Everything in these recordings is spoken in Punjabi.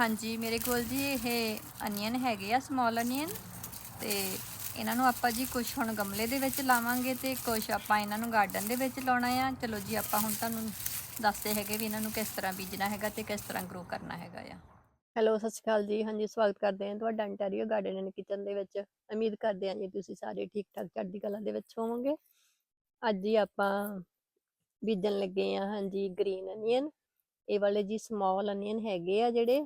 ਹਾਂਜੀ, ਮੇਰੇ ਕੋਲ ਜੀ ਇਹ ਅਨੀਅਨ ਹੈਗੇ ਆ ਸਮਾਲ ਅਨੀਅਨ। ਤੇ ਇਹਨਾਂ ਨੂੰ ਆਪਾਂ ਜੀ ਕੁਝ ਹੁਣ ਗਮਲੇ ਦੇ ਵਿੱਚ ਲਾਵਾਂਗੇ ਤੇ ਕੁਝ ਆਪਾਂ ਇਹਨਾਂ ਨੂੰ ਗਾਰਡਨ ਦੇ ਵਿੱਚ ਲਾਉਣਾ ਆ। ਚਲੋ ਜੀ, ਆਪਾਂ ਹੁਣ ਤੁਹਾਨੂੰ ਦੱਸਦੇ ਹੈਗੇ ਵੀ ਇਹਨਾਂ ਨੂੰ ਕਿਸ ਤਰ੍ਹਾਂ ਬੀਜਣਾ ਹੈਗਾ ਤੇ ਕਿਸ ਤਰ੍ਹਾਂ ਗਰੋ ਕਰਨਾ ਹੈਗਾ ਆ। ਹੈਲੋ ਸਤਿ ਸ਼੍ਰੀ ਅਕਾਲ ਜੀ। ਹਾਂਜੀ, ਸਵਾਗਤ ਕਰਦੇ ਹਾਂ ਤੁਹਾਡਾ ਅੰਟੈਰੀਓ ਗਾਰਡਨ ਐਂਡ ਕਿਚਨ ਦੇ ਵਿੱਚ। ਉਮੀਦ ਕਰਦੇ ਹਾਂ ਜੀ ਤੁਸੀਂ ਸਾਰੇ ਠੀਕ ਠਾਕ ਚੜ੍ਹਦੀ ਕਲਾ ਦੇ ਵਿੱਚ ਹੋਵੋਗੇ। ਅੱਜ ਹੀ ਆਪਾਂ ਬੀਜਣ ਲੱਗੇ ਆ ਹਾਂਜੀ ਗ੍ਰੀਨ ਅਨੀਅਨ। ਇਹ ਵਾਲੇ ਜੀ ਸਮਾਲ ਅਨੀਅਨ ਹੈਗੇ ਆ ਜਿਹੜੇ।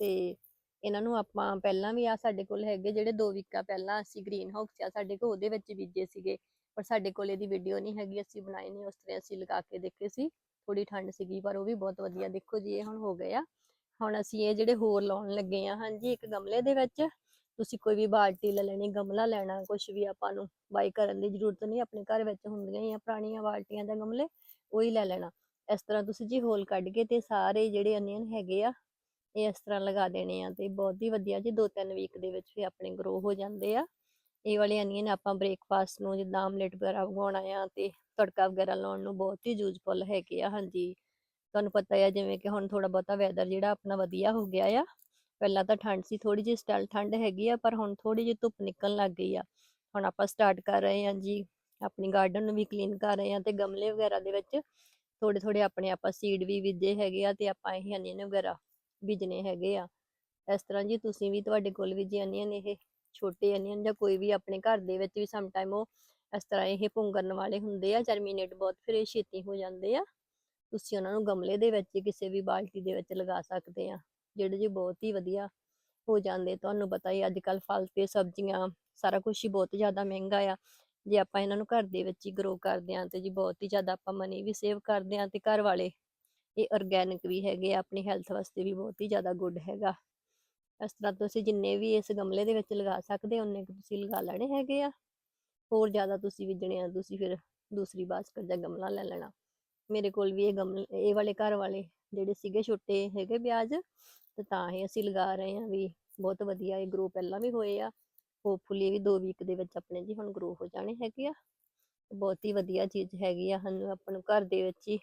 ਤੇ ਇਹਨਾਂ ਨੂੰ ਆਪਾਂ ਪਹਿਲਾਂ ਵੀ ਆ ਸਾਡੇ ਕੋਲ ਹੈਗੇ, ਜਿਹੜੇ ਦੋ ਵੀਕਾਂ ਪਹਿਲਾਂ ਅਸੀਂ ਗ੍ਰੀਨ ਹਾਊਸ ਆ, ਸਾਡੇ ਕੋਲ ਉਹਦੇ ਵਿੱਚ ਬੀਜੇ ਸੀਗੇ, ਪਰ ਸਾਡੇ ਕੋਲ ਇਹਦੀ ਵੀਡੀਓ ਨਹੀਂ ਹੈਗੀ, ਅਸੀਂ ਬਣਾਈ ਨਹੀਂ, ਉਸ ਤਰ੍ਹਾਂ ਅਸੀਂ ਲਗਾ ਕੇ ਦੇਖੇ ਸੀ ਥੋੜੀ ਠੰਡ ਸੀਗੀ, ਪਰ ਉਹ ਵੀ ਬਹੁਤ ਵਧੀਆ, ਦੇਖੋ ਜੀ, ਇਹ ਹੁਣ ਹੋ ਗਏ ਆ। ਹੁਣ ਅਸੀਂ ਇਹ ਜਿਹੜੇ ਹੋਰ ਲਾਉਣ ਲੱਗੇ ਆ, ਹਾਂਜੀ, ਇੱਕ ਗਮਲੇ ਦੇ ਵਿੱਚ, ਤੁਸੀਂ ਕੋਈ ਵੀ ਬਾਲਟੀ ਲੈ ਲੈਣੀ, ਗਮਲਾ ਲੈਣਾ ਕੁਝ ਵੀ ਆਪਾਂ ਨੂੰ ਬਾਈ ਕਰਨ ਦੀ ਜ਼ਰੂਰਤ ਨਹੀਂ, ਆਪਣੇ ਘਰ ਵਿੱਚ ਹੁੰਦੀਆਂ ਹੀ ਆ ਪੁਰਾਣੀਆਂ ਬਾਲਟੀਆਂ ਜਾਂ ਗਮਲੇ, ਉਹੀ ਲੈ ਲੈਣਾ। ਇਸ ਤਰ੍ਹਾਂ ਤੁਸੀਂ ਜੀ ਹੋਲ ਕੱਢ ਕੇ ਤੇ ਸਾਰੇ ਜਿਹੜੇ ਅਨੀਅਨ ਹੈਗੇ ਆ ਇਹ ਇਸ ਤਰ੍ਹਾਂ ਲਗਾ ਦੇਣੇ ਆ ਤੇ ਬਹੁਤ ਹੀ ਵਧੀਆ ਜੀ ਦੋ ਤਿੰਨ ਵੀਕ ਦੇ ਵਿੱਚ ਵੀ ਆਪਣੇ ਗਰੋ ਹੋ ਜਾਂਦੇ ਆ। ਇਹ ਵਾਲੇ ਅਨੀਅਨ ਆਪਾਂ ਬ੍ਰੇਕਫਾਸਟ ਨੂੰ ਜਿੱਦਾਂ ਆਮਲੇਟ ਵਗੈਰਾ ਬਣਾਉਣਾ ਆ ਤੇ ਤੜਕਾ ਵਗੈਰਾ ਲਾਉਣ ਨੂੰ ਬਹੁਤ ਹੀ ਯੂਜ਼ਫੁਲ ਹੈਗੇ ਆ, ਹਾਂਜੀ। ਤੁਹਾਨੂੰ ਪਤਾ ਹੈ ਜਿਵੇਂ ਕਿ ਹੁਣ ਥੋੜਾ ਬਹੁਤਾ ਵੈਦਰ ਜਿਹੜਾ ਆਪਣਾ ਵਧੀਆ ਹੋ ਗਿਆ ਆ। ਪਹਿਲਾਂ ਤਾਂ ਠੰਡ ਸੀ ਥੋੜੀ ਜਿਹੀ ਸਟਲ ਠੰਡ ਹੈਗੀ ਆ, ਪਰ ਹੁਣ ਥੋੜੀ ਜਿਹੀ ਧੁੱਪ ਨਿਕਲਣ ਲੱਗ ਗਈ ਆ। ਹੁਣ ਆਪਾਂ ਸਟਾਰਟ ਕਰ ਰਹੇ ਹਾਂ ਜੀ, ਆਪਣੀ ਗਾਰਡਨ ਨੂੰ ਵੀ ਕਲੀਨ ਕਰ ਰਹੇ ਹਾਂ ਤੇ ਗਮਲੇ ਵਗੈਰਾ ਦੇ ਵਿੱਚ ਥੋੜੇ ਥੋੜੇ ਆਪਣੇ ਆਪਾਂ ਸੀਡ ਵੀ ਬੀਜੇ ਹੈਗੇ ਆ ਤੇ ਆਪਾਂ ਇਹ ਅਨੀਅਨ ਵਗੈਰਾ ਬੀਜਣੇ ਹੈਗੇ ਆ। ਇਸ ਤਰ੍ਹਾਂ ਜੀ ਤੁਸੀਂ ਵੀ ਤੁਹਾਡੇ ਕੋਲ ਵੀ ਜੀ ਅਨੀਅਨ ਇਹ ਛੋਟੇ ਅਨੀਅਨ ਜਾਂ ਕੋਈ ਵੀ ਆਪਣੇ ਘਰ ਦੇ ਵਿੱਚ ਵੀ ਸਮ ਟਾਈਮ ਉਹ ਇਸ ਤਰ੍ਹਾਂ ਇਹ ਪੁੰਗਰਨ ਵਾਲੇ ਹੁੰਦੇ ਆ ਜਰਮੀਨੇਟ ਬਹੁਤ ਫਿਰ ਇਹ ਛੇਤੀ ਹੋ ਜਾਂਦੇ ਆ। ਤੁਸੀਂ ਉਹਨਾਂ ਨੂੰ ਗਮਲੇ ਦੇ ਵਿੱਚ ਕਿਸੇ ਵੀ ਬਾਲਟੀ ਦੇ ਵਿੱਚ ਲਗਾ ਸਕਦੇ ਆ, ਜਿਹੜੇ ਜੀ ਬਹੁਤ ਹੀ ਵਧੀਆ ਹੋ ਜਾਂਦੇ। ਤੁਹਾਨੂੰ ਪਤਾ ਹੀ ਅੱਜ ਕੱਲ ਫਲ ਤੇ ਸਬਜ਼ੀਆਂ ਸਾਰਾ ਕੁਝ ਹੀ ਬਹੁਤ ਜ਼ਿਆਦਾ ਮਹਿੰਗਾ ਆ। ਜੇ ਆਪਾਂ ਇਹਨਾਂ ਨੂੰ ਘਰ ਦੇ ਵਿੱਚ ਹੀ ਗਰੋ ਕਰਦੇ ਆ ਤੇ ਜੀ ਬਹੁਤ ਹੀ ਜ਼ਿਆਦਾ ਆਪਾਂ ਮਨੀ ਵੀ ਸੇਵ ਕਰਦੇ ਆ ਤੇ ਘਰ ਵਾਲੇ ਇਹ ਆਰਗੈਨਿਕ ਵੀ ਹੈਗੇ ਆ, ਆਪਣੀ ਹੈਲਥ ਵਾਸਤੇ ਵੀ ਬਹੁਤ ਹੀ ਜ਼ਿਆਦਾ ਗੁੱਡ ਹੈਗਾ। ਇਸ ਤਰ੍ਹਾਂ ਤੁਸੀਂ ਜਿੰਨੇ ਵੀ ਇਸ ਗਮਲੇ ਦੇ ਵਿੱਚ ਲਗਾ ਸਕਦੇ ਹੋ, ਉਨੇ ਕੁ ਤੁਸੀਂ ਲਗਾ ਲੈਣੇ ਹੈਗੇ ਆ। ਹੋਰ ਜ਼ਿਆਦਾ ਤੁਸੀਂ ਬੀਜਣੇ ਆ, ਤੁਸੀਂ ਫਿਰ ਦੂਸਰੀ ਬਾਸਕਟ ਜਾਂ ਗਮਲਾ ਲੈ ਲੈਣਾ। ਮੇਰੇ ਕੋਲ ਵੀ ਇਹ ਗਮਲੇ, ਇਹ ਵਾਲੇ ਘਰ ਵਾਲੇ ਜਿਹੜੇ ਸੀਗੇ ਛੋਟੇ ਹੈਗੇ ਵਿਆਜ, ਤੇ ਤਾਂ ਹੀ ਅਸੀਂ ਲਗਾ ਰਹੇ ਹਾਂ ਵੀ ਬਹੁਤ ਵਧੀਆ ਇਹ ਗਰੋ ਪਹਿਲਾਂ ਵੀ ਹੋਏ ਆ। ਹੋਪਫੁਲੀ ਵੀ 2 ਵੀਕ ਦੇ ਵਿੱਚ ਆਪਣੇ ਜੀ ਹੁਣ ਗਰੋ ਹੋ ਜਾਣੇ ਹੈਗੇ ਆ। ਬਹੁਤ ਹੀ ਵਧੀਆ ਚੀਜ਼ ਹੈਗੀ ਆ, ਸਾਨੂੰ ਆਪਾਂ ਘਰ ਦੇ ਵਿੱਚ ਹੀ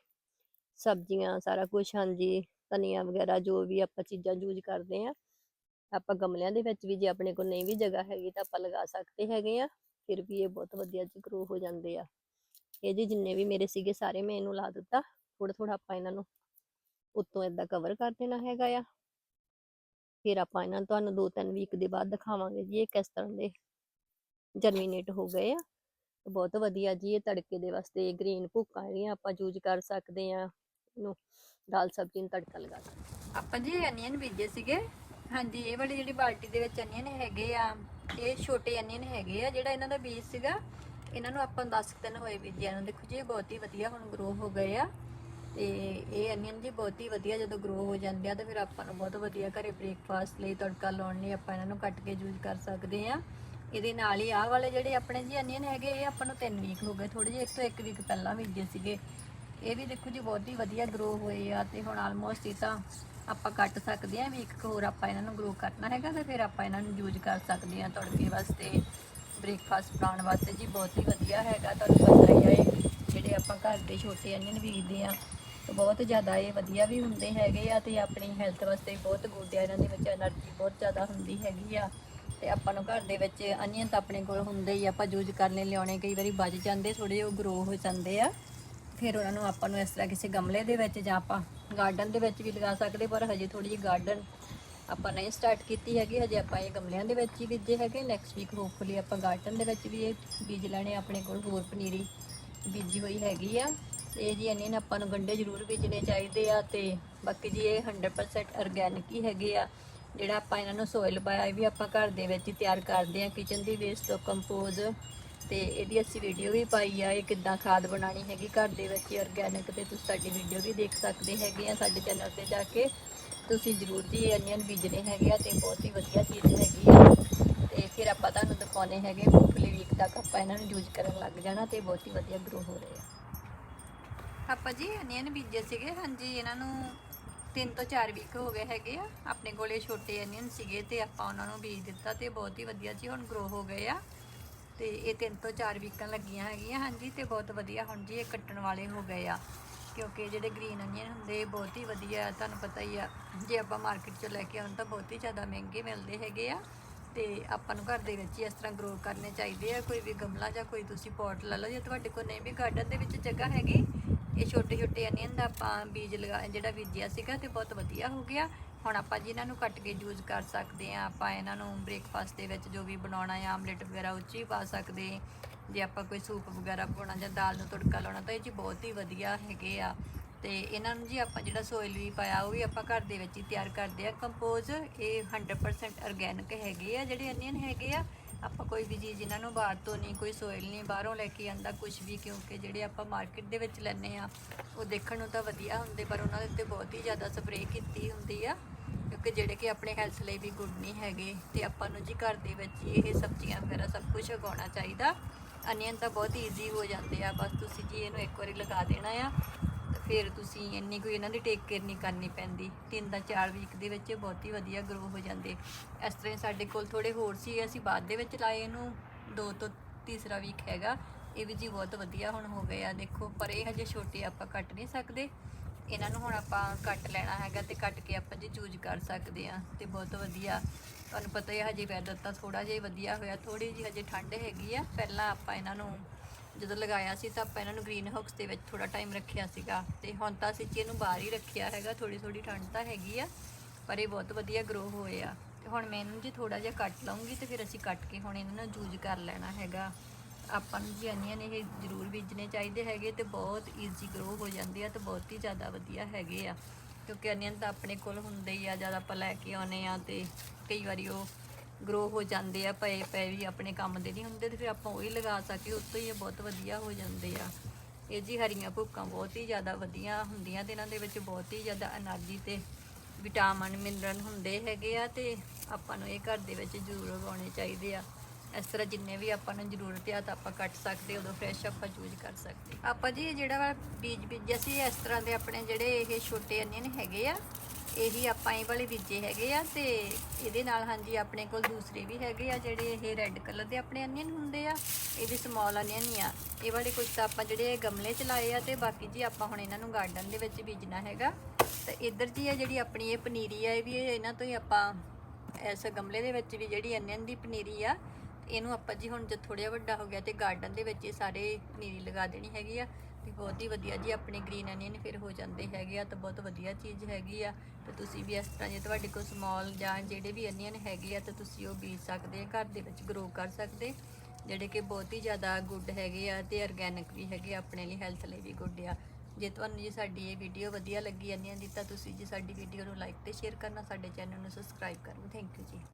ਸਬਜ਼ੀਆਂ, ਸਾਰਾ ਕੁਝ ਹਾਂਜੀ, ਧਨੀਆ ਵਗੈਰਾ, ਜੋ ਵੀ ਆਪਾਂ ਚੀਜ਼ਾਂ ਯੂਜ਼ ਕਰਦੇ ਆ ਆਪਾਂ ਗਮਲਿਆਂ ਦੇ ਵਿੱਚ ਵੀ ਜੇ ਆਪਣੇ ਕੋਲ ਨਹੀਂ ਵੀ ਜਗ੍ਹਾ ਹੈਗੀ ਤਾਂ ਆਪਾਂ ਲਗਾ ਸਕਦੇ ਹੈਗੇ ਆ ਫਿਰ ਵੀ ਇਹ ਬਹੁਤ ਵਧੀਆ ਜੀ ਗਰੋ ਹੋ ਜਾਂਦੇ ਆ। ਇਹ ਜੀ ਜਿੰਨੇ ਵੀ ਮੇਰੇ ਸੀਗੇ ਸਾਰੇ ਮੈਂ ਇਹਨੂੰ ਲਾ ਦਿੱਤਾ ਥੋੜਾ ਥੋੜਾ ਆਪਾਂ ਇਹਨਾਂ ਨੂੰ ਉੱਤੋਂ ਏਦਾਂ ਕਵਰ ਕਰ ਦੇਣਾ ਹੈਗਾ ਆ। ਫਿਰ ਆਪਾਂ ਇਹਨਾਂ ਨੂੰ ਤੁਹਾਨੂੰ 2-3 ਵੀਕ ਦੇ ਬਾਅਦ ਦਿਖਾਵਾਂਗੇ ਜੀ ਇਹ ਕਿਸ ਤਰ੍ਹਾਂ ਦੇ ਜਰਮੀਨੇਟ ਹੋ ਗਏ ਆ। ਬਹੁਤ ਵਧੀਆ ਜੀ ਇਹ ਤੜਕੇ ਦੇ ਵਾਸਤੇ ਗ੍ਰੀਨ ਭੁੱਕਾਂ ਜਿਹੜੀਆਂ ਆਪਾਂ ਯੂਜ਼ ਕਰ ਸਕਦੇ ਆ ਇਹਨੂੰ ਦਾਲ ਸਬਜ਼ੀ ਨੂੰ ਤੜਕਾ ਲਗਾ ਸਕਦੇ ਆਪਾਂ ਜੀ ਅਨੀਅਨ ਬੀਜੇ ਸੀਗੇ। ਹਾਂਜੀ, ਇਹ ਵਾਲੀ ਜਿਹੜੀ ਬਾਲਟੀ ਦੇ ਵਿੱਚ ਅਨੀਅਨ ਹੈਗੇ ਆ, ਇਹ ਛੋਟੇ ਅਨੀਅਨ ਹੈਗੇ ਆ, ਜਿਹੜਾ ਇਹਨਾਂ ਦਾ ਬੀਜ ਸੀਗਾ, ਇਹਨਾਂ ਨੂੰ ਆਪਾਂ 10 ਦਿਨ ਹੋਏ ਬੀਜਿਆਂ ਨੂੰ। ਦੇਖੋ ਜੀ, ਇਹ ਬਹੁਤ ਹੀ ਵਧੀਆ ਹੁਣ ਗਰੋ ਹੋ ਗਏ ਆ। ਤੇ ਇਹ ਅਨੀਅਨ ਜੀ ਬਹੁਤ ਹੀ ਵਧੀਆ ਜਦੋਂ ਗਰੋ ਹੋ ਜਾਂਦੇ ਆ, ਤਾਂ ਫਿਰ ਆਪਾਂ ਨੂੰ ਬਹੁਤ ਵਧੀਆ ਘਰੇ ਬ੍ਰੇਕਫਾਸਟ ਲਈ ਤੜਕਾ ਲਾਉਣ ਲਈ ਆਪਾਂ ਇਹਨਾਂ ਨੂੰ ਕੱਟ ਕੇ ਯੂਜ਼ ਕਰ ਸਕਦੇ ਆ। ਇਹਦੇ ਨਾਲ ਹੀ ਆਹ ਵਾਲੇ ਜਿਹੜੇ ਆਪਣੇ ਜੀ ਅਨੀਅਨ ਹੈਗੇ, ਇਹ ਆਪਾਂ ਨੂੰ 3 ਵੀਕ ਹੋ ਗਏ। ਥੋੜੇ ਜਿਹੇ ਇੱਕ ਤੋਂ ਇੱਕ ਵੀਕ ਪਹਿਲਾਂ ਬੀਜੇ ਸੀਗੇ। ਇਹ ਵੀ ਦੇਖੋ ਜੀ ਬਹੁਤ ਹੀ ਵਧੀਆ ਗਰੋ ਹੋਏ ਆ ਤੇ ਹੁਣ ਆਲਮੋਸਟ ਇਹ ਤਾਂ ਆਪਾਂ ਕੱਟ ਸਕਦੇ ਆ, ਵੀ ਇੱਕ ਹੋਰ ਆਪਾਂ ਇਹਨਾਂ ਨੂੰ ਗਰੋ ਕਰਨਾ ਹੈਗਾ ਤੇ ਫਿਰ ਆਪਾਂ ਇਹਨਾਂ ਨੂੰ ਯੂਜ਼ ਕਰ ਸਕਦੇ ਆ ਤੜਕੇ ਵਾਸਤੇ ਬ੍ਰੇਕਫਾਸਟ ਬਣਾਉਣ ਵਾਸਤੇ ਜੀ ਬਹੁਤ ਹੀ ਵਧੀਆ ਹੈਗਾ ਤੁਹਾਨੂੰ ਪਤਾ ਹੀ ਹੈ ਜਿਹੜੇ ਆਪਾਂ ਘਰ ਦੇ ਛੋਟੇ ਅਨੀਅਨ ਬੀਜਦੇ ਆ, ਤੇ ਬਹੁਤ ਜ਼ਿਆਦਾ ਇਹ ਵਧੀਆ ਵੀ ਹੁੰਦੇ ਹੈਗੇ ਆ ਤੇ ਆਪਣੀ ਹੈਲਥ ਵਾਸਤੇ ਬਹੁਤ ਗੁੱਡ ਆ, ਇਹਨਾਂ ਦੇ ਵਿੱਚ એનર્ਜੀ ਬਹੁਤ ਜ਼ਿਆਦਾ ਹੁੰਦੀ ਹੈਗੀ ਆ, ਤੇ ਆਪਾਂ ਨੂੰ ਘਰ ਦੇ ਵਿੱਚ ਅਨੀਅਨ ਤਾਂ ਆਪਣੇ ਕੋਲ ਹੁੰਦੇ ਹੀ ਆਪਾਂ ਯੂਜ਼ ਕਰਨੇ, ਲਿਆਉਣੇ ਕਈ ਵਾਰੀ ਬਚ ਜਾਂਦੇ ਥੋੜੇ ਉਹ ਗਰੋ ਹੋ ਜਾਂਦੇ ਆ ਫਿਰ ਉਹਨਾਂ ਨੂੰ ਆਪਾਂ ਨੂੰ ਇਸ ਤਰ੍ਹਾਂ ਕਿਸੇ ਗਮਲੇ ਦੇ ਵਿੱਚ ਜਾਂ ਆਪਾਂ ਗਾਰਡਨ ਦੇ ਵਿੱਚ ਵੀ ਲਗਾ ਸਕਦੇ, ਪਰ ਹਜੇ ਥੋੜੀ ਜਿਹੀ ਗਾਰਡਨ ਆਪਾਂ ਨਹੀਂ ਸਟਾਰਟ ਕੀਤੀ ਹੈਗੀ, ਹਜੇ ਆਪਾਂ ਇਹ ਗਮਲਿਆਂ ਦੇ ਵਿੱਚ ਹੀ ਬੀਜੇ ਹੈਗੇ ਨੈਕਸਟ ਵੀਕ ਹੋਪਫੁਲੀ ਆਪਾਂ ਗਾਰਡਨ ਦੇ ਵਿੱਚ ਵੀ ਇਹ ਬੀਜ ਲੈਣੇ, ਆਪਣੇ ਕੋਲ ਹੋਰ ਪਨੀਰੀ ਬੀਜੀ ਹੋਈ ਹੈਗੀ ਆ। ਇਹ ਜੀ ਅਨੀਨ ਆਪਾਂ ਨੂੰ ਗੰਡੇ ਜ਼ਰੂਰ ਬੀਜਣੇ ਚਾਹੀਦੇ ਆ ਤੇ ਬਾਕੀ ਜੀ ਇਹ 100% ਆਰਗੈਨਿਕ ਹੀ ਹੈਗੇ ਆ। ਜਿਹੜਾ ਆਪਾਂ ਇਹਨਾਂ ਨੂੰ ਸੋਇਲ ਪਾਇਆ, ਇਹ ਵੀ ਆਪਾਂ ਘਰ ਦੇ ਵਿੱਚ ਹੀ ਤਿਆਰ ਕਰਦੇ ਆ ਕਿਚਨ ਦੀ ਵੇਸਟ ਤੋਂ ਕੰਪੋਜ਼ ਤੇ ਇਹਦੀ ਅਸੀਂ ਵੀਡੀਓ ਵੀ ਪਾਈ ਆ, ਇਹ ਕਿੱਦਾਂ ਖਾਦ ਬਣਾਉਣੀ ਹੈਗੀ ਘਰ ਦੇ ਵਿੱਚ ਆਰਗੈਨਿਕ ਤੇ ਤੁਸੀਂ ਸਾਡੀ ਵੀਡੀਓ ਵੀ ਦੇਖ ਸਕਦੇ ਹੈਗੇ ਆ ਸਾਡੇ ਚੈਨਲ ਤੇ ਜਾ ਕੇ। ਤੁਸੀਂ ਜ਼ਰੂਰ ਜੀ ਇਹ ਅਨੀਅਨ ਬੀਜਣੇ ਹੈਗੇ ਆ ਤੇ ਬਹੁਤ ਹੀ ਵਧੀਆ ਚੀਜ਼ ਹੈਗੀ ਆ। ਤੇ ਫਿਰ ਆਪਾਂ ਤੁਹਾਨੂੰ ਦਿਖਾਉਣੇ ਹੈਗੇ ਹੋਪਫੁਲੀ ਵੀਕ ਤੱਕ ਆਪਾਂ ਇਹਨਾਂ ਨੂੰ ਯੂਜ਼ ਕਰਨ ਲੱਗ ਜਾਣਾ ਤੇ ਬਹੁਤ ਹੀ ਵਧੀਆ ਗਰੋ ਹੋ ਰਹੇ ਆ। ਆਪਾਂ ਜੀ ਅਨੀਅਨ ਬੀਜੇ ਸੀਗੇ, ਹਾਂਜੀ, ਇਹਨਾਂ ਨੂੰ 3 ਤੋਂ 4 ਵੀਕ ਹੋ ਗਏ ਹੈਗੇ ਆ। ਆਪਣੇ ਕੋਲੇ ਛੋਟੇ ਅਨੀਅਨ ਸੀਗੇ ਤੇ ਆਪਾਂ ਉਹਨਾਂ ਨੂੰ ਬੀਜ ਦਿੱਤਾ ਤੇ ਬਹੁਤ ਹੀ ਵਧੀਆ ਜੀ, ਹੁਣ ਗਰੋ ਹੋ ਗਏ ਆ। ਤੇ ਇਹ ਤਿੰਨ ਤੋਂ ਚਾਰ ਵੀਕਾਂ ਲੱਗੀਆਂ ਹੈਗੀਆਂ, ਹਾਂਜੀ, ਤੇ ਬਹੁਤ ਵਧੀਆ ਹੁਣ ਜੀ ਇਹ ਕੱਟਣ ਵਾਲੇ ਹੋ ਗਏ ਆ। ਕਿਉਂਕਿ ਜਿਹੜੇ ਗ੍ਰੀਨ ਅਨੀਅਨ ਹੁੰਦੇ ਬਹੁਤ ਹੀ ਵਧੀਆ ਤੁਹਾਨੂੰ ਪਤਾ ਹੀ ਆ। ਜੇ ਆਪਾਂ ਮਾਰਕੀਟ 'ਚੋਂ ਲੈ ਕੇ ਆਉਣ ਤਾਂ ਬਹੁਤ ਹੀ ਜ਼ਿਆਦਾ ਮਹਿੰਗੇ ਮਿਲਦੇ ਹੈਗੇ ਆ। ਤੇ ਆਪਾਂ ਨੂੰ ਘਰ ਦੇ ਵਿੱਚ ਹੀ ਇਸ ਤਰ੍ਹਾਂ ਗਰੋ ਕਰਨੇ ਚਾਹੀਦੇ ਆ, ਕੋਈ ਵੀ ਗਮਲਾ ਜਾਂ ਕੋਈ ਤੁਸੀਂ ਪੋਟ ਲੈ ਲਓ, ਜੇ ਤੁਹਾਡੇ ਕੋਲ ਨਹੀਂ ਵੀ ਗਾਰਡਨ ਦੇ ਵਿੱਚ ਜਗ੍ਹਾ ਹੈਗੀ, ਇਹ ਛੋਟੇ ਛੋਟੇ ਅਨੀਅਨ ਦਾ ਆਪਾਂ ਬੀਜ ਲਗਾ, ਜਿਹੜਾ ਬੀਜਿਆ ਸੀਗਾ ਤੇ ਬਹੁਤ ਵਧੀਆ ਹੋ ਗਿਆ। ਹੁਣ ਆਪਾਂ ਜੀ ਇਹਨਾਂ ਨੂੰ ਕੱਟ ਕੇ ਯੂਜ਼ ਕਰ ਸਕਦੇ ਆ ਆਪਾਂ ਇਹਨਾਂ ਨੂੰ ਬ੍ਰੇਕਫਾਸਟ ਦੇ ਵਿੱਚ ਜੋ ਵੀ ਬਣਾਉਣਾ ਹੈ ਆਮਲੇਟ ਵਗੈਰਾ ਉੱਚ ਹੀ ਪਾ ਸਕਦੇ ਜੇ ਆਪਾਂ ਕੋਈ ਸੂਪ ਵਗੈਰਾ ਪਾਉਣਾ ਜਾਂ ਦਾਲ ਨੂੰ ਤੜਕਾ ਲਾਉਣਾ ਤਾਂ ਇਹ ਜੀ ਬਹੁਤ ਹੀ ਵਧੀਆ ਹੈਗੇ ਆ। ਤੇ ਇਹਨਾਂ ਨੂੰ ਜੀ ਆਪਾਂ ਜਿਹੜਾ ਸੋਇਲ ਵੀ ਪਾਇਆ, ਉਹ ਵੀ ਆਪਾਂ ਘਰ ਦੇ ਵਿੱਚ ਹੀ ਤਿਆਰ ਕਰਦੇ ਆ ਕੰਪੋਜ਼ ਇਹ 100% ਆਰਗੈਨਿਕ ਹੈਗੇ ਆ, ਜਿਹੜੇ ਅਨੀਅਨ ਹੈਗੇ ਆ। ਆਪਾਂ ਕੋਈ ਵੀ ਚੀਜ਼ ਇਹਨਾਂ ਨੂੰ ਬਾਹਰ ਤੋਂ ਨਹੀਂ, ਕੋਈ ਸੋਇਲ ਨਹੀਂ, ਬਾਹਰੋਂ ਲੈ ਕੇ ਆਂਦਾ ਕੁਝ ਵੀ, ਕਿਉਂਕਿ ਜਿਹੜੇ ਆਪਾਂ ਮਾਰਕੀਟ ਦੇ ਵਿੱਚ ਲੈਨੇ ਆ ਉਹ ਦੇਖਣ ਨੂੰ ਤਾਂ ਵਧੀਆ ਹੁੰਦੇ, ਪਰ ਉਹਨਾਂ ਦੇ ਉੱਤੇ ਬਹੁਤ ਹੀ ਜ਼ਿਆਦਾ ਸਪਰੇਅ ਕੀਤੀ ਹੁੰਦੀ ਆ। ਕਿਉਂਕਿ ਜਿਹੜੇ ਕਿ ਆਪਣੇ ਹੈਲਥ ਲਈ ਵੀ ਗੁੱਡ ਨਹੀਂ ਹੈਗੇ ਤੇ ਆਪਾਂ ਨੂੰ ਜੀ ਘਰ ਦੇ ਵਿੱਚ ਇਹ ਸਬਜ਼ੀਆਂ ਵਗੈਰਾ ਸਭ ਕੁਝ ਉਗਾਉਣਾ ਚਾਹੀਦਾ। ਅਨੀਅਨ ਤਾਂ ਬਹੁਤ ਈਜ਼ੀ ਹੋ ਜਾਂਦੇ ਆ, ਬਸ ਤੁਸੀਂ ਜੀ ਇਹਨੂੰ ਇੱਕ ਵਾਰੀ ਲਗਾ ਦੇਣਾ ਆ ਤੇ ਫਿਰ ਤੁਸੀਂ ਇੰਨੀ ਕੋਈ ਇਹਨਾਂ ਦੀ ਟੇਕ ਕੇਅਰ ਨਹੀਂ ਕਰਨੀ ਪੈਂਦੀ। ਤਿੰਨ ਦਾ ਚਾਰ ਵੀਕ ਦੇ ਵਿੱਚ ਬਹੁਤ ਹੀ ਵਧੀਆ ਗਰੋ ਹੋ ਜਾਂਦੇ। ਇਸ ਤਰ੍ਹਾਂ ਹੀ ਸਾਡੇ ਕੋਲ ਥੋੜੇ ਹੋਰ ਸੀ, ਅਸੀਂ ਬਾਅਦ ਦੇ ਵਿੱਚ ਲਾਏ ਇਹਨੂੰ, ਦੋ ਤੋਂ ਤੀਸਰਾ ਵੀਕ ਹੈਗਾ। ਇਹ ਵੀ ਜੀ ਬਹੁਤ ਵਧੀਆ ਹੁਣ ਹੋ ਗਏ ਆ, ਦੇਖੋ, ਪਰ ਇਹ ਹਜੇ ਛੋਟੇ ਆਪਾਂ ਕੱਟ ਨਹੀਂ ਸਕਦੇ। ਇਹਨਾਂ ਨੂੰ ਹੁਣ ਆਪਾਂ ਕੱਟ ਲੈਣਾ ਹੈਗਾ ਤੇ ਕੱਟ ਕੇ ਆਪਾਂ ਜੀ ਯੂਜ਼ ਕਰ ਸਕਦੇ ਆ ਤੇ ਬਹੁਤ ਵਧੀਆ। ਤੁਹਾਨੂੰ ਪਤਾ ਹੀ ਹੈ ਹਜੇ ਵੈਦਰ ਤਾਂ ਥੋੜਾ ਜਿਹਾ ਵਧੀਆ ਹੋਇਆ ਥੋੜੀ ਜਿਹੀ ਹਜੇ ਠੰਡ ਹੈਗੀ ਆ। ਪਹਿਲਾਂ ਆਪਾਂ ਇਹਨਾਂ ਨੂੰ ਜਦੋਂ ਲਗਾਇਆ ਸੀ ਤਾਂ ਆਪਾਂ ਇਹਨਾਂ ਨੂੰ ਗ੍ਰੀਨ ਹਾਊਸ ਦੇ ਵਿੱਚ ਥੋੜਾ ਟਾਈਮ ਰੱਖਿਆ ਸੀਗਾ ਤੇ ਹੁਣ ਤਾਂ ਅਸੀਂ ਜੀ ਇਹਨੂੰ ਬਾਹਰ ਹੀ ਰੱਖਿਆ ਹੈਗਾ ਥੋੜੀ ਥੋੜੀ ਠੰਡ ਤਾਂ ਹੈਗੀ ਆ, ਪਰ ਇਹ ਬਹੁਤ ਵਧੀਆ ਗਰੋ ਹੋਏ ਆ। ਤੇ ਹੁਣ ਮੈਂ ਇਹਨੂੰ ਜੀ ਥੋੜਾ ਜਿਹਾ ਕੱਟ ਲਵਾਂਗੀ ਤੇ ਫਿਰ ਅਸੀਂ ਕੱਟ ਕੇ ਹੁਣ ਇਹਨਾਂ ਨੂੰ ਯੂਜ਼ ਕਰ ਲੈਣਾ ਹੈਗਾ। ਆਪਾਂ ਨੂੰ ਜਿਆਨੀਆਂ ਨੇ, ਇਹ ਜ਼ਰੂਰ ਬੀਜਣੇ ਚਾਹੀਦੇ ਹੈਗੇ ਤੇ ਬਹੁਤ ਈਜ਼ੀ ਗਰੋ ਹੋ ਜਾਂਦੇ ਆ ਤੇ ਬਹੁਤ ਹੀ ਜ਼ਿਆਦਾ ਵਧੀਆ ਹੈਗੇ ਆ। ਕਿਉਂਕਿ ਅਨੀਅਨ ਤਾਂ ਆਪਣੇ ਕੋਲ ਹੁੰਦੇ ਹੀ ਆ ਜ਼ਿਆਦਾ ਆਪਾਂ ਲੈ ਕੇ ਆਉਨੇ ਆ ਤੇ ਕਈ ਵਾਰੀ ਉਹ ਗਰੋ ਹੋ ਜਾਂਦੇ ਆ, ਪਏ ਪਏ ਵੀ ਆਪਣੇ ਕੰਮ ਦੇ ਨਹੀਂ ਹੁੰਦੇ ਤੇ ਫਿਰ ਆਪਾਂ ਉਹੀ ਲਗਾ ਸਕੇ ਉਸ ਤੋਂ ਹੀ ਇਹ ਬਹੁਤ ਵਧੀਆ ਹੋ ਜਾਂਦੇ ਆ। ਇਹ ਜੀ ਹਰੀਆਂ ਭੁੱਕਾਂ ਬਹੁਤ ਹੀ ਜ਼ਿਆਦਾ ਵਧੀਆ ਹੁੰਦੀਆਂ ਤੇ ਇਹਨਾਂ ਦੇ ਵਿੱਚ ਬਹੁਤ ਹੀ ਜ਼ਿਆਦਾ એનર્ਜੀ ਤੇ ਵਿਟਾਮਿਨ, ਮਿਨਰਲ ਹੁੰਦੇ ਹੈਗੇ ਆ ਤੇ ਆਪਾਂ ਨੂੰ ਇਹ ਘਰ ਦੇ ਵਿੱਚ ਜ਼ਰੂਰ ਉਗਾਉਣੇ ਚਾਹੀਦੇ ਆ। ਇਸ ਤਰ੍ਹਾਂ ਜਿੰਨੇ ਵੀ ਆਪਾਂ ਨੂੰ ਜ਼ਰੂਰਤ ਆ, ਤਾਂ ਆਪਾਂ ਕੱਟ ਸਕਦੇ, ਉਦੋਂ ਫਰੈਸ਼ ਆਪਾਂ ਯੂਜ਼ ਕਰ ਸਕਦੇ। ਆਪਾਂ ਜੀ ਜਿਹੜਾ ਵਾ ਬੀਜ ਬੀਜਿਆ ਸੀ ਇਸ ਤਰ੍ਹਾਂ ਦੇ ਆਪਣੇ ਜਿਹੜੇ ਇਹ ਛੋਟੇ ਅਨੀਅਨ ਹੈਗੇ ਆ, ਇਹੀ ਆਪਾਂ ਇਹ ਵਾਲੇ ਬੀਜੇ ਹੈਗੇ ਆ ਤੇ ਇਹਦੇ ਨਾਲ ਹਾਂਜੀ ਆਪਣੇ ਕੋਲ ਦੂਸਰੇ ਵੀ ਹੈਗੇ ਆ, ਜਿਹੜੇ ਇਹ ਰੈੱਡ ਕਲਰ ਦੇ ਆਪਣੇ ਅਨੀਅਨ ਹੁੰਦੇ ਆ, ਇਹ ਵੀ ਸਮਾਲ ਅਨੀਅਨ ਹੀ ਆ। ਇਹ ਵਾਲੇ ਕੁਝ ਤਾਂ ਆਪਾਂ ਜਿਹੜੇ ਗਮਲੇ ਚ ਲਾਏ ਆ ਤੇ ਬਾਕੀ ਜੀ ਆਪਾਂ ਹੁਣ ਇਹਨਾਂ ਨੂੰ ਗਾਰਡਨ ਦੇ ਵਿੱਚ ਬੀਜਣਾ ਹੈਗਾ। ਤੇ ਇੱਧਰ ਜੀ ਆ ਜਿਹੜੀ ਆਪਣੀ ਇਹ ਪਨੀਰੀ ਆ, ਇਹ ਵੀ ਇਹਨਾਂ ਤੋਂ ਹੀ ਆਪਾਂ ਇਸ ਗਮਲੇ ਦੇ ਵਿੱਚ ਵੀ ਜਿਹੜੀ ਅਨੀਅਨ ਦੀ ਪਨੀਰੀ ਆ ਇਹਨੂੰ ਆਪਾਂ ਜੀ ਹੁਣ ਜਦ ਥੋੜ੍ਹਾ ਵੱਡਾ ਹੋ ਗਿਆ ਤੇ ਗਾਰਡਨ ਦੇ ਵਿੱਚ ਇਹ ਸਾਰੇ ਪਨੀਰੀ ਲਗਾ ਦੇਣੀ ਹੈਗੀ ਆ ਤੇ ਬਹੁਤ ਹੀ ਵਧੀਆ ਜੀ ਆਪਣੇ ਗ੍ਰੀਨ ਐਨੀਅਨ ਫਿਰ ਹੋ ਜਾਂਦੇ ਹੈਗੇ ਆ ਤਾਂ ਬਹੁਤ ਵਧੀਆ ਚੀਜ਼ ਹੈਗੀ ਆ ਤੇ ਤੁਸੀਂ ਵੀ ਇਸ ਤਰ੍ਹਾਂ ਜੇ ਤੁਹਾਡੇ ਕੋਲ ਸਮਾਲ ਜਾਂ ਜਿਹੜੇ ਵੀ ਐਨੀਅਨ ਹੈਗੇ ਆ ਤਾਂ ਤੁਸੀਂ ਉਹ ਬੀਜ ਸਕਦੇ ਆ ਘਰ ਦੇ ਵਿੱਚ ਗਰੋ ਕਰ ਸਕਦੇ। ਜਿਹੜੇ ਕਿ ਬਹੁਤ ਹੀ ਜ਼ਿਆਦਾ ਗੁੱਡ ਹੈਗੇ ਆ ਤੇ ਆਰਗੈਨਿਕ ਵੀ ਹੈਗੇ ਆ, ਆਪਣੇ ਲਈ ਹੈਲਥ ਲਈ ਵੀ ਗੁੱਡ ਆ। ਜੇ ਤੁਹਾਨੂੰ ਜੀ ਸਾਡੀ ਇਹ ਵੀਡੀਓ ਵਧੀਆ ਲੱਗੀ ਐਨੀਅਨ ਦੀ ਤਾਂ ਤੁਸੀਂ ਜੀ ਸਾਡੀ ਵੀਡੀਓ ਨੂੰ ਲਾਈਕ ਤੇ ਸ਼ੇਅਰ ਕਰਨਾ ਸਾਡੇ ਚੈਨਲ ਨੂੰ ਸਬਸਕ੍ਰਾਈਬ ਕਰਨਾ। ਥੈਂਕ ਯੂ ਜੀ।